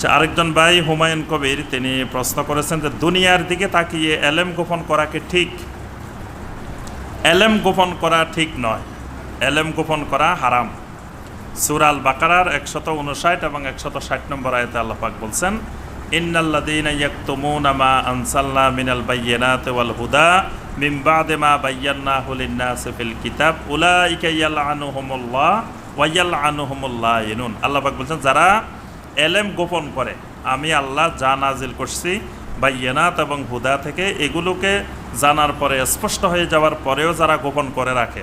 আচ্ছা আরেকজন ভাই হুমায়ুন কবির, তিনি প্রশ্ন করেছেন যে দুনিয়ার দিকে তাকিয়ে এলেম গোপন করা কি ঠিক? এলেম গোপন করা ঠিক নয়। এলেম গোপন করা হারাম। সুরাল বাকারার একশত উনষাট এবং একশত ষাট নম্বর আয়তে আল্লাপাক বলছেন ইন্নাল্লাদিন ইয়াকতুমুনা মা আনসাল্লা মিনাল বাইয়িনাতি ওয়াল হুদা বাদে মা বায়্যানাহু লিন-নাসি ফিল কিতাব, উলাইকা ইয়ালআনুহুমুল্লাহ ওয়া ইয়ালআনুহুমুল্লাহিনুন আল্লাহ পাক বলছেন, যারা এলেম গোপন করে। আমি আল্লাহ যা নাজিল করছি, বাইয়িনাত এবং হুদা থেকে এগুলোকে জানার পরে, স্পষ্ট হয়ে যাওয়ার পরেও যারা গোপন করে রাখে,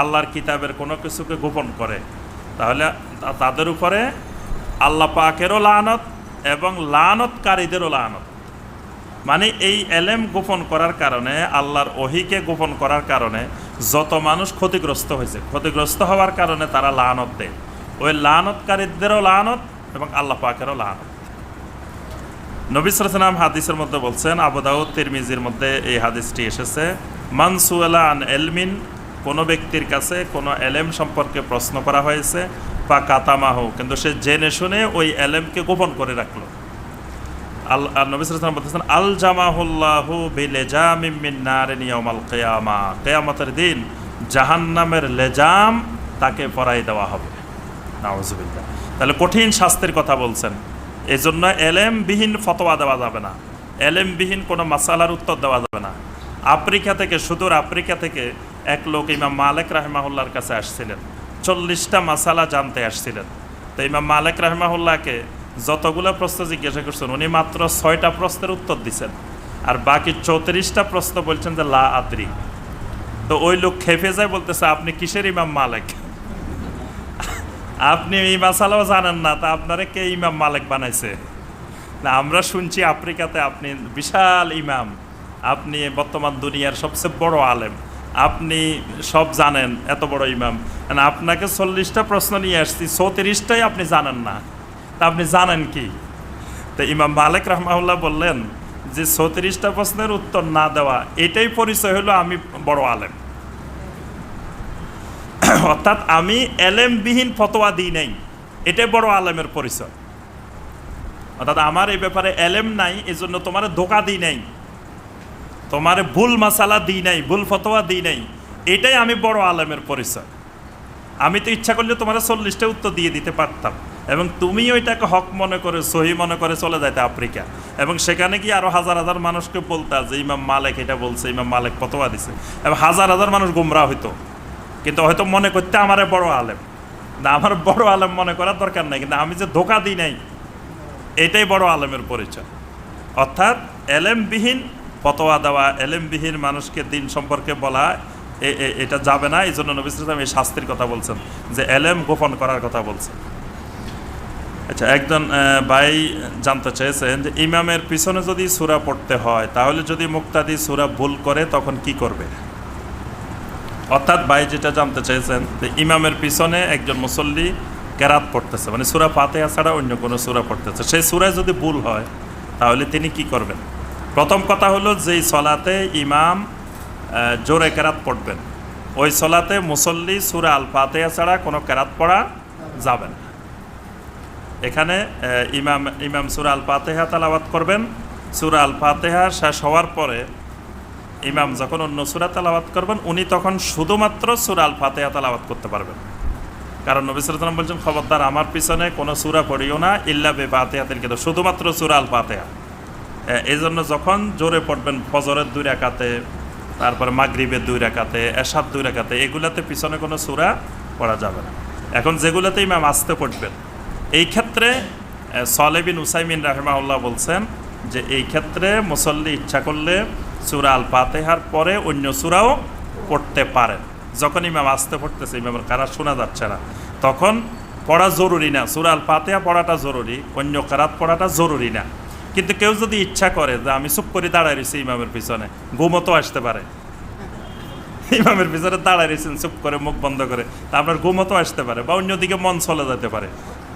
আল্লাহর কিতাবের কোনো কিছুকে গোপন করে, তাহলে তাদের উপরে আল্লাহ পাকেরও লানত এবং লানতকারীদেরও লানত। মানে এই এলেম গোপন করার কারণে, আল্লাহর ওহিকে গোপন করার কারণে যত মানুষ ক্ষতিগ্রস্ত হয়েছে, ক্ষতিগ্রস্ত হওয়ার কারণে তারা লানত দেয়। ওই লানতকারীদেরও লানত এবং আল্লাহ পাকেরও লানত নবী সালাম হাদিসের মধ্যে বলছেন আবুদাউদ তিরমিজির মধ্যে এই হাদিসটি এসেছে মানসুয়ালা আন এলমিন কোনো ব্যক্তির কাছে কোনো এলেম সম্পর্কে প্রশ্ন করা হয়েছে বা কাতামাহু কিন্তু সে জেনে শুনে ওই এলেমকে গোপন করে রাখল। আল নবী সালাম বলতেছেন আল জামাহুল্লাহু ইয়াউমাল কিয়ামা কিয়ামতের দিন জাহান্নামের লেজাম তাকে পরাই দেওয়া হবে। নাউজুবিল্লাহ। তাহলে কঠিন শাস্তির কথা বলছেন। এই জন্য এলেমবিহীন ফতোয়া দেওয়া যাবে না। এলেমবিহীন কোনো মাসালার উত্তর দেওয়া যাবে না। আফ্রিকা থেকে, সুদূর আফ্রিকা থেকে এক লোক ইমাম মালেক রাহমাহুল্লাহর কাছে আসছিলেন। চল্লিশটা মাসালা জানতে আসছিলেন। তো ইমাম মালেক রাহমাহুল্লাহকে যতগুলো প্রশ্ন জিজ্ঞাসা করছেন, উনি মাত্র ছয়টা প্রশ্নের উত্তর দিছেন। আর বাকি চৌত্রিশটা প্রশ্ন বলছেন যে লা আদ্রি। তো ওই লোক খেপে যায়, বলতেছে, আপনি কিসের ইমাম মালেক? আপনি এই মাসালাও জানেন না, তা আপনারে কে ইমাম মালিক বানাইছে? না, আমরা শুনছি আফ্রিকাতে আপনি বিশাল ইমাম। আপনি বর্তমান দুনিয়ার সবচেয়ে বড় আলেম। আপনি সব জানেন, এত বড় ইমাম। আপনাকে চল্লিশটা প্রশ্ন নিয়ে আসছি, চৌত্রিশটাই আপনি জানেন না। তা আপনি জানেন কি? তো ইমাম মালিক রহমাউল্লাহ বললেন যে, চৌত্রিশটা প্রশ্নের উত্তর না দেওয়া, এটাই পরিচয় হলো আমি বড় আলেম। অর্থাৎ আমি এলেমবিহীন ফতোয়া দিই নাই। এটাই বড় আলেমের পরিচয়। অর্থাৎ আমার এই ব্যাপারে এলেম নাই এই জন্য তোমার ধোকা দিই নাই। তোমার ভুল মাসালা দিই নাই, ভুল ফতোয়া দিই নাই। এটাই আমি বড় আলেমের পরিচয়। আমি তো ইচ্ছা করলে তোমার চল্লিশটা উত্তর দিয়ে দিতে পারতাম। এবং তুমি ওইটাকে হক মনে করে, সহি মনে করে চলে যাইতে আফ্রিকা। এবং সেখানে কি আরও হাজার হাজার মানুষকে বলতা যে, ইমাম মালেক এটা বলছে, ইমাম মালেক ফতোয়া দিছে। এবং হাজার হাজার মানুষ গুমরা হইতো। কিন্তু হয়তো মনে করতে আমারে বড় আলেম। না, আমার বড় আলেম মনে করার দরকার নাই, কিন্তু আমি যে ধোকা দিই নাই, এটাই বড় আলেমের পরিচয়। অর্থাৎ এলেমবিহীন ফতোয়া দেওয়া, এলেমবিহীন মানুষকে দিন সম্পর্কে বলা এটা যাবে না। এই জন্য নবী ইসলাম এই শাস্তির কথা বলছেন, যে এলেম গোপন করার কথা বলছেন। আচ্ছা একজন ভাই জানতে চেয়েছেন যে ইমামের পিছনে যদি সুরা পড়তে হয়, তাহলে যদি মুক্তাদি সুরা ভুল করে, তখন কি করবে? অর্থাৎ ভাই যেটা জানতে চেয়েছেন যে ইমামের পিছনে একজন মুসল্লি কেরাত পড়তেছে মানে সুরা ফাতেহা ছাড়া অন্য কোনো সুরা পড়তেছে। সেই সুরায় যদি ভুল হয়, তাহলে তিনি কি করবেন? প্রথম কথা হলো যেই সলাতে ইমাম জোরে কেরাত পড়বেন, ওই সলাতে মুসল্লি সুরা আল ফাতেহা ছাড়া কোনো কেরাত পড়া যাবে না। এখানে ইমাম ইমাম সুরা আল ফাতেহা তালাবাত করবেন। সুরা আল ফাতেহা শেষ হওয়ার পরে ইমাম যখন অন্য সুরা তালাবাত করবেন, উনি তখন শুধুমাত্র সুরা আল ফাতেহা তালাবাত করতে পারবেন। কারণ নবী সালাম বলছেন, খবরদার, আমার পিছনে কোনো সুরা পড়িও না, ইল্লা বে ফাতেহাতের কিন্তু শুধুমাত্র সুরা আল ফাতেহা এই জন্য যখন জোরে পড়বেন, ফজরের দুই রাকাতে, তারপর মাগরিবের দুই রাকাতে এসাদ দুই রাকাতে, এগুলাতে পিছনে কোনো সুরা পড়া যাবে না। এখন যেগুলোতে ইমাম আসতে পড়বেন, এই ক্ষেত্রে সলেবিন উসাইমিন রাহমাউল্লাহ বলছেন যে, এই ক্ষেত্রে মুসল্লি ইচ্ছা করলে সুরা আল ফাতেহার পরে অন্য সুরাও পড়তে পারেন। যখন ইমাম আসতে পড়তেছে ইমামের কারা শোনা যাচ্ছে না, তখন পড়া জরুরি না। সুরা আল ফাতেহা পড়াটা জরুরি, অন্য কারাত পড়াটা জরুরি না। কিন্তু কেউ যদি ইচ্ছা করে যে আমি চুপ করে দাঁড়ায় রয়েছি ইমামের পিছনে, ঘুমও তো আসতে পারে। ইমামের পিছনে দাঁড়ায় রয়েছেন, চুপ করে মুখ বন্ধ করে, তা আপনার ঘুমও তো আসতে পারে বা অন্যদিকে মন চলে যেতে পারে।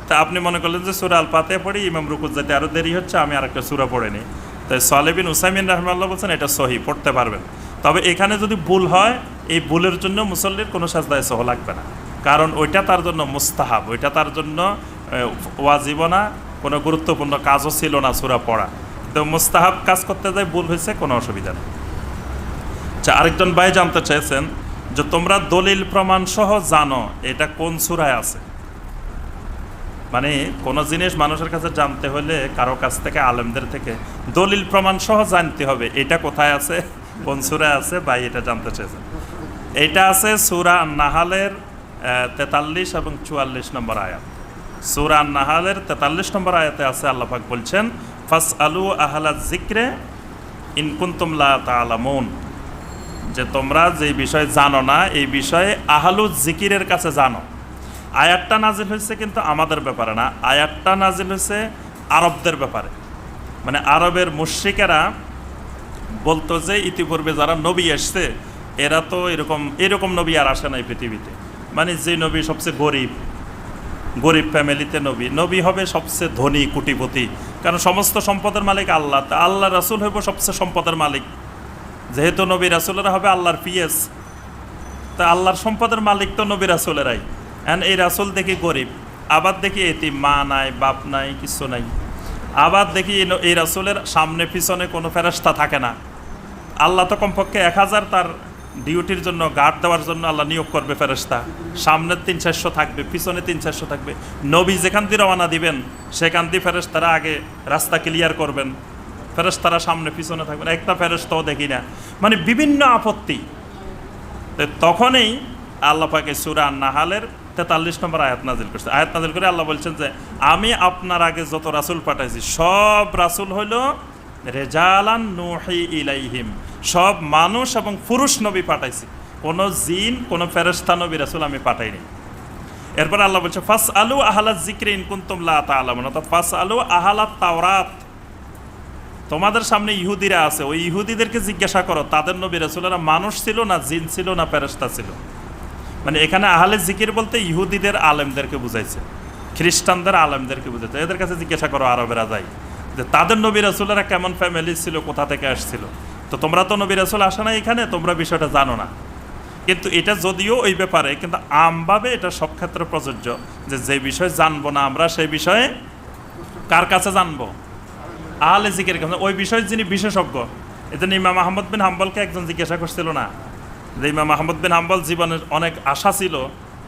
তা আপনি মনে করলেন যে সুরা আল পাতে পড়ি, ইমাম রুকুর যেতে আরও দেরি হচ্ছে, আমি আর একটা সুরা পড়ে নিই। তাই সালেবিন উসাইমিন রহমাল্লাহ বলছেন, এটা সহি, পড়তে পারবেন। তবে এখানে যদি ভুল হয়, এই ভুলের জন্য মুসল্লির কোনো সাজদায় সহ লাগবে না। কারণ ওইটা তার জন্য মুস্তাহাব, ওইটা তার জন্য ওয়াজিব কোনো গুরুত্বপূর্ণ কাজও ছিল না সুরা পড়া। তো মুস্তাহাব কাজ করতে যায়, ভুল হয়েছে, কোনো অসুবিধা নেই। আচ্ছা আরেকজন ভাই জানতে চাইছেন যে, তোমরা দলিল প্রমাণ সহ জানো, এটা কোন সুরায় আছে? মানে কোনো জিনিস মানুষের কাছে জানতে হলে কারও কাছ থেকে, আলেমদের থেকে দলিল প্রমাণ সহ জানতে হবে, এটা কোথায় আছে, কোন সুরায় আছে ভাই এটা জানতে চাইছেন এটা আছে সুরা নাহালের তেতাল্লিশ এবং চুয়াল্লিশ নম্বর আয়াত। সুরা নাহালের তেতাল্লিশ নম্বর আয়াতে আছে আল্লাপাক বলছেন ফাস আলু আহলা জিক্রে ইনকুন্তুম লা তালামুন যে তোমরা যে বিষয় জানো না, এই বিষয়ে আহলু জিকিরের কাছে জানো। আয়াতটা নাজিল হয়েছে কিন্তু আমাদের ব্যাপারে না। আয়াতটা নাজিল হয়েছে আরবদের ব্যাপারে। মানে আরবের মুশ্রিকেরা বলতো যে ইতিপূর্বে যারা নবী আসছে এরা তো এরকম এরকম নবী আর আসে নাই পৃথিবীতে। মানে যে নবী সবচেয়ে গরিব গরিব ফ্যামিলিতে নবী। নবী হবে সবচেয়ে ধনী, কুটিপতি। কারণ সমস্ত সম্পদের মালিক আল্লাহ। তা আল্লাহ রাসুল হইব সবচেয়ে সম্পদের মালিক। যেহেতু নবী রাসুলেরা হবে আল্লাহর পিএস, তা আল্লাহর সম্পদের মালিক তো নবী রাসুলেরাই। অ্যান্ড এই রাসুল দেখি গরিব আবার দেখি এটি মা নাই, বাপ নাই, কিছু নাই। আবার দেখি এই রাসুলের সামনে, পিছনে কোনো ফেরস্তা থাকে না। আল্লাহ তো কমপক্ষে এক হাজার তার ডিউটির জন্য, গার্ড দেওয়ার জন্য আল্লাহ নিয়োগ করবে ফেরেস্তা সামনের তিন চারশো থাকবে, পিছনে তিন চারশো থাকবে। নবী যেখান দিয়ে রওনা দিবেন, সেখান দিয়ে ফেরেস্তারা আগে রাস্তা ক্লিয়ার করবেন। ফেরেস্তারা সামনে, পিছনে থাকবেন। একটা ফেরেস্তাও দেখি না। মানে বিভিন্ন আপত্তি। তখনই আল্লাহ পাকে সুরা নাহালের তেতাল্লিশ নম্বর আয়াত নাজিল করছে। আয়াত নাজিল করে আল্লাহ বলছেন যে, আমি আপনার আগে যত রাসুল পাঠাইছি, সব রাসুল হইল রেজালান নুহি ইলাইহিম। সব মানুষ এবং পুরুষ নবী পাঠাইছি। কোনো জিন, কোনো ফেরস্তা নবী রাসুল আমি পাঠাইনি। এরপর আল্লাহ বলছে ফাস আলু আহালা জিক্রে ইনকুন্তুম লা তাআলামুন। অর্থাৎ ফাস আলু আহালা তাওরাত। তোমাদের সামনে ইহুদিরা আছে, ওই ইহুদিদেরকে জিজ্ঞাসা করো, তাদের নবী রাসুলেরা মানুষ ছিল না জিন ছিল না ফেরেস্তা ছিল? মানে এখানে আহলে জিকির বলতে ইহুদিদের আলেমদেরকে বুঝাইছে, খ্রিস্টানদের আলেমদেরকে বুঝাইছে। এদের কাছে জিজ্ঞাসা করো আরবেরা যাই যে তাদের নবী রাসুলেরা কেমন ফ্যামিলি ছিল, কোথা থেকে আসছিল? তো তোমরা তো নবী রাসুল আসে না এখানে, তোমরা বিষয়টা জানো না। কিন্তু এটা যদিও ওই ব্যাপারে, কিন্তু আমভাবে এটা সব ক্ষেত্রে প্রযোজ্য যে যে বিষয় জানব না আমরা, সেই বিষয়ে কার কাছে জানব? আহলে জিকের কাছে। ওই বিষয়ে যিনি বিশেষজ্ঞ, এজন্য ইমাম আহমদ বিন হাম্বলকে একজন জিজ্ঞাসা করছিল না। যে ইমাম আহমদ বিন হাম্বল জীবনের অনেক আশা ছিল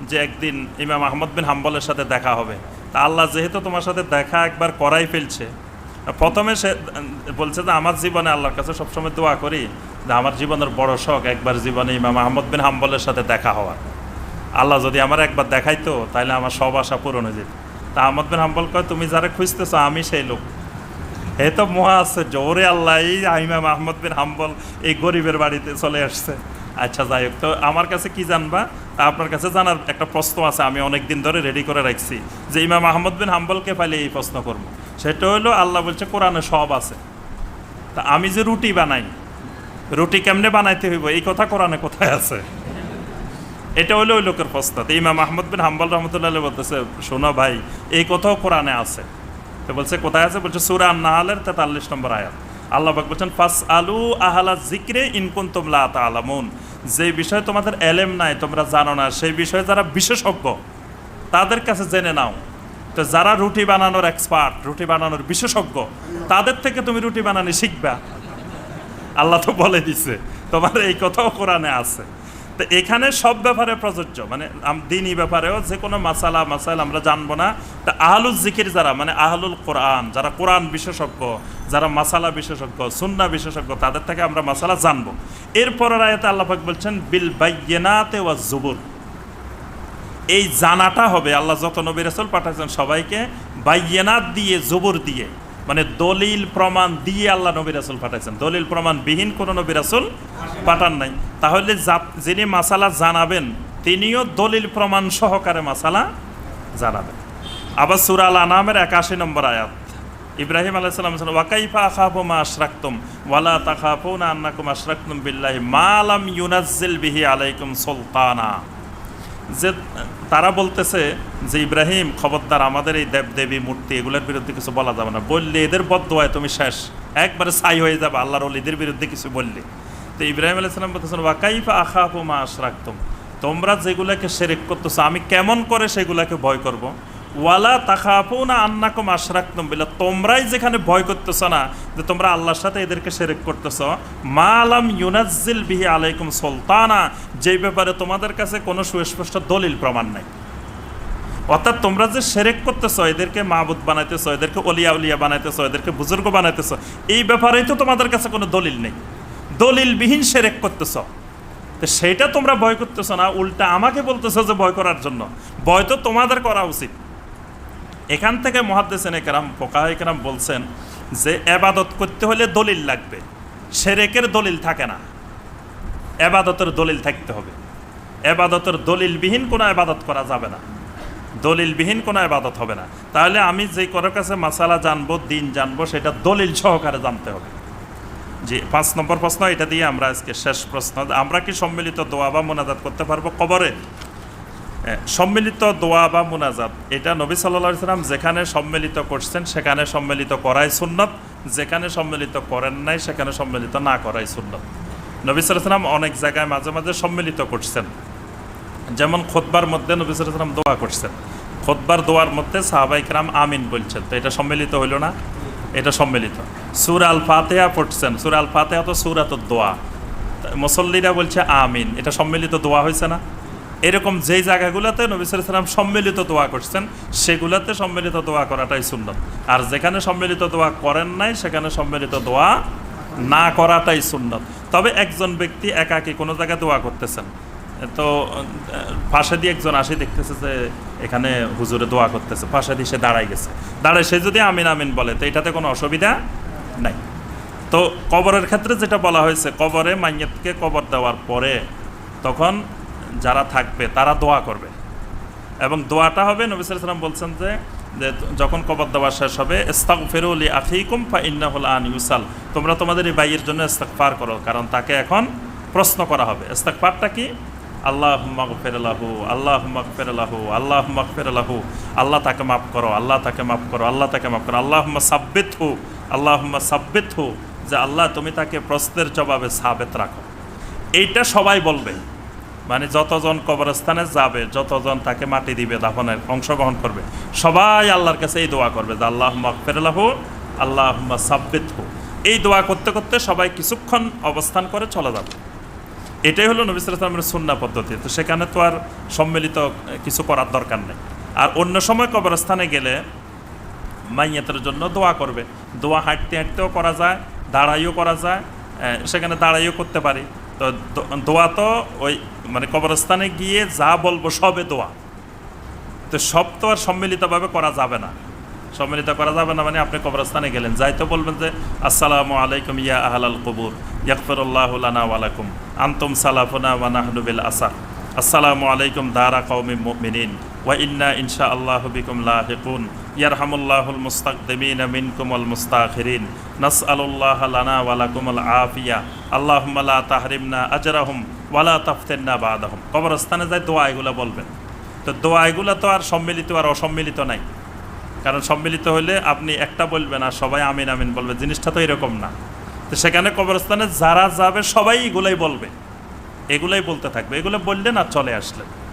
যে একদিন ইমাম আহমদ বিন হাম্বলের সাথে দেখা হবে। তা আল্লাহ যেহেতু তোমার সাথে দেখা একবার করাই ফেলছে, প্রথমে সে বলছে যে আমার জীবনে আল্লাহর কাছে সবসময় দোয়া করি যে আমার জীবনের বড় শখ একবার জীবনে ইমাম আহমদ বিন হাম্বলের সাথে দেখা হওয়া আল্লাহ যদি আমার একবার দেখাইতো তাহলে আমার সব আশা পূরণ হয়ে যেত। তা আহমদ বিন হাম্বল কয়, তুমি যারা খুঁজতেছো, আমি সেই লোক। এ তো মহা আছে জোরে আল্লাহ ইমাম আহমদ বিন হাম্বল এই গরিবের বাড়িতে চলে আসছে। আচ্ছা যাই হোক। তো আমার কাছে কি জানবা? তা আপনার কাছে জানার একটা প্রশ্ন আছে, আমি অনেক দিন ধরে রেডি করে রাখছি যে ইমাম আহমদ বিন হাম্বলকে পাইলে এই প্রশ্ন করব। সেটা হলো, আল্লাহ বলছে, কোরআনে সব আছে। তা আমি যে রুটি বানাই, রুটি কেমনে বানাইতে হইব? এই কথা কোরআনে কোথায় আছে? এটা হলো ওই লোকের প্রশ্ন। তো ইমাম আহমদ বিন হাম্বল রহমতুল্লাহ বলতেছে, শোনো ভাই, এই কথাও কোরআনে আছে। তো বলছে, কোথায় আছে? বলছে, সুরা নাহালের তেতাল্লিশ নম্বর আয়াত। আল্লাহ পাক বলছেন ফাস আলু আহালা জিক্রে ইনকুন তোমলা তালামুন যে বিষয়ে তোমাদের এলেম নাই, তোমরা জানো না, সেই বিষয়ে যারা বিশেষজ্ঞ, তাদের কাছে জেনে নাও। তো যারা রুটি বানানোর এক্সপার্ট, রুটি বানানোর বিশেষজ্ঞ, তাদের থেকে তুমি রুটি বানানি শিখবা। আল্লাহ তো বলে দিছে, তোমার এই কথাও কোরআনে আছে। তো এখানে সব ব্যাপারে প্রযোজ্য মানে দিনই ব্যাপারেও যে কোনো মাসালা, মাসাইল আমরা জানব না। তা আহলুল জিকির যারা মানে আহলুল কোরআন, যারা কোরআন বিশেষজ্ঞ, যারা মাসালা বিশেষজ্ঞ, সুন্না বিশেষজ্ঞ, তাদের থেকে আমরা মাসালা জানব। এরপরের আয়াতে আল্লাহাক বলছেন, বিল বাইয়েনাতে ওয়া জুবুর। এই জানাটা হবে, আল্লাহ যত নবী রাসুল পাঠাচ্ছেন সবাইকে বাইয়েনাত দিয়ে, জবর দিয়ে। মানে দলিল প্রমাণ দিয়ে আল্লাহ নবী রাসুল পাঠাচ্ছেন দলিল প্রমাণ বিহীন কোনো নবী রাসুল পাঠান নাই। তাহলে যিনি মাসালা জানাবেন, তিনিও দলিল প্রমাণ সহকারে মাসালা জানাবেন। আবার সুরাল আনামের একাশি নম্বর আয়াত। ইব্রাহিম আলাইসালাম ওয়াকাইফা মা ওয়ালা বিল্লাহি মা লাম ইউনাজ্জিল বিহি আলাইকুম সুলতানা। যে তারা বলতেছে যে, ইব্রাহিম, খবরদার, আমাদের এই দেব দেবী মূর্তি, এগুলোর বিরুদ্ধে কিছু বলা যাবে না। বললে এদের বদোয়ায় তুমি শেষ। একবারে সাই হয়ে যাবে, আল্লাহর এদের বিরুদ্ধে কিছু বললে। তো ইব্রাহিম আলাইসালাম বলতেছেন ওয়াকাইফা আখাফু মা রাখতম তোমরা যেগুলাকে সেরেক করতেছো, আমি কেমন করে সেগুলাকে ভয় করব? ওয়ালা তাকাপু না আন্নাকুম আশরাকতুম বিল্লাহ, তোমরাই যেখানে ভয় করতেছ না যে তোমরা আল্লাহর সাথে এদেরকে সেরেক করতেছ, মা আলাম ইউনাজ্জিল বিহি আলাইকুম সুলতানা, যেই ব্যাপারে তোমাদের কাছে কোনো সুস্পষ্ট দলিল প্রমাণ নাই। অর্থাৎ তোমরা যে সেরেক করতেছ, এদেরকে মাহবুদ বানাইতেছ, এদেরকে অলিয়া উলিয়া বানাইতেছ, এদেরকে বুজুর্গ বানাইতেছ, এই ব্যাপারেই তো তোমাদের কাছে কোনো দলিল নেই। দলিলবিহীন সেরেক করতেছ। তো সেইটা তোমরা ভয় করতেছ না, উল্টা আমাকে বলতেছ যে ভয় করার জন্য। ভয় তো তোমাদের করা উচিত। এখান থেকে মহাদ্দেসেন একরাম পোকা একরাম বলছেন যে এবাদত করতে হলে দলিল লাগবে। সেরেকের দলিল থাকে না। এবাদতের দলিল থাকতে হবে। এবাদতের দলিলবিহীন কোনো এবাদত করা যাবে না। দলিলবিহীন কোনো এবাদত হবে না। তাহলে আমি যে কারোর কাছে মাসালা জানব, দিন জানব, সেটা দলিল সহকারে জানতে হবে। জি পাঁচ নম্বর প্রশ্ন, এটা দিয়ে আমরা আজকে শেষ প্রশ্ন। আমরা কি সম্মিলিত দোয়া বা মোনাজাত করতে পারব? কবরে? সম্মিলিত দোয়া বা মোনাজাত, এটা নবী সাল্লা সাল্লাম যেখানে সম্মিলিত করছেন, সেখানে সম্মিলিত করাই সুন্নত, যেখানে সম্মিলিত করেন নাই, সেখানে সম্মিলিত না করাই সুন্নত। নবী সাল্লাম অনেক জায়গায় মাঝে মাঝে সম্মিলিত করছেন। যেমন খোদবার মধ্যে নবী সাল্লাম দোয়া করছেন। খোদবার দোয়ার মধ্যে সাহাবাইকরাম আমিন বলছেন, তো এটা সম্মিলিত হইল না? এটা সম্মিলিত। সুর আল ফাতেহা পড়ছেন। সুর আল ফাতেহা তো সুরাত দোয়া। মুসল্লিরা বলছে, আমিন। এটা সম্মিলিত দোয়া হয়েছে না? এরকম যেই জায়গাগুলোতে নবী সাল্লাম সম্মিলিত দোয়া করছেন, সেগুলোতে সম্মিলিত দোয়া করাটাই সুন্নত। আর যেখানে সম্মিলিত দোয়া করেন নাই, সেখানে সম্মিলিত দোয়া না করাটাই সুন্নত। তবে একজন ব্যক্তি একাকী কোনো জায়গায় দোয়া করতেছেন। তো, পাশে দিয়ে একজন আসে দেখতেছে যে এখানে হুজুরে দোয়া করতেছে, পাশে দিয়ে সে দাঁড়াই গেছে। দাঁড়ায় সে যদি আমিন আমিন বলে, তো এটাতে কোনো অসুবিধা নাই। তো কবরের ক্ষেত্রে যেটা বলা হয়েছে, কবরে মাইয়াতকে কবর দেওয়ার পরে তখন যারা থাকবে, তারা দোয়া করবে। এবং দোয়াটা হবে, নবী সাল্লাম বলছেন যে যে যখন কবর দেওয়া শেষ হবে ইস্তাক ফেরুলি আফিকুম ফা ইন্নাহুল আন ইউসাল। তোমরা তোমাদের এই বাইয়ের জন্য ইস্তাকফার করো, কারণ তাকে এখন প্রশ্ন করা হবে। ইস্তাকফারটা কি? আল্লাহ ফেরালাহু আল্লাহ ফেরালাহু আল্লাহ ফেরালাহু আল্লাহ তাকে মাফ করো, আল্লাহ তাকে মাফ করো, আল্লাহ তাকে মাফ করো। আল্লাহ সাব্বিত হু আল্লাহ সাব্বিত হু, যে আল্লাহ তুমি তাকে প্রশ্নের জবাবে সাবেত রাখো। এইটা সবাই বলবে। মানে যতজন কবরস্থানে যাবে, যতজন তাকে মাটি দিবে, দাফনের অংশগ্রহণ করবে, সবাই আল্লাহর কাছে এই দোয়া করবে যে আল্লাহ ফেরালাহু আল্লাহ সাব্বিত এই দোয়া করতে করতে সবাই কিছুক্ষণ অবস্থান করে চলে যাবে। এটাই হলো নবী সালামের সুন্না পদ্ধতি। তো সেখানে তো আর সম্মিলিত কিছু করার দরকার নেই। আর অন্য সময় কবরস্থানে গেলে মাইয়াতের জন্য দোয়া করবে। দোয়া হাঁটতে হাঁটতেও করা যায়, দাঁড়াইও করা যায় সেখানে দাঁড়াইও করতে পারি। তো দোয়া তো ওই মানে কবরস্থানে গিয়ে যা বলব সবে দোয়া। তো সব তো আর সম্মিলিতভাবে করা যাবে না। সম্মিলিত করা যাবে না মানে আপনি কবরস্থানে গেলেন। যাই তো বলবেন যে, আসসালামু আলাইকুম ইয়া আহলাল কবুর ইয়াকফরুল্লাহ লানা ওয়ালাকুম আনতুম সালাফুনা ওয়ানাহনুবিল নাহনু বিল আসা আসসালামু আলাইকুম দারা কওমি মুমিনিন ওয়া ইন্না ইনশা আল্লাহু বিকুম লাহিকুন ইয়ারহামুল্লাহুল মুস্তাকদিমিন মিনকুম ওয়াল মুস্তাখিরিন নাসআলুল্লাহ লানা ওয়া লাকুমুল আফিয়া আল্লাহুম্মা লা তাহরিমনা আজরাহুম ওয়া লা তাফতিননা বাদাহুম কবরস্থানে যাই দোয়া এগুলো বলবেন। তো দোয়া এগুলো তো আর সম্মিলিত আর অসম্মিলিত নাই। কারণ সম্মিলিত হলে আপনি একটা বলবেন আর সবাই আমিন আমিন বলবে, জিনিসটা তো এরকম না। তো সেখানে কবরস্থানে যারা যাবে সবাই এগুলাই বলবে। এগুলাই বলতে থাকবে। এগুলো বললেন আর চলে আসলেন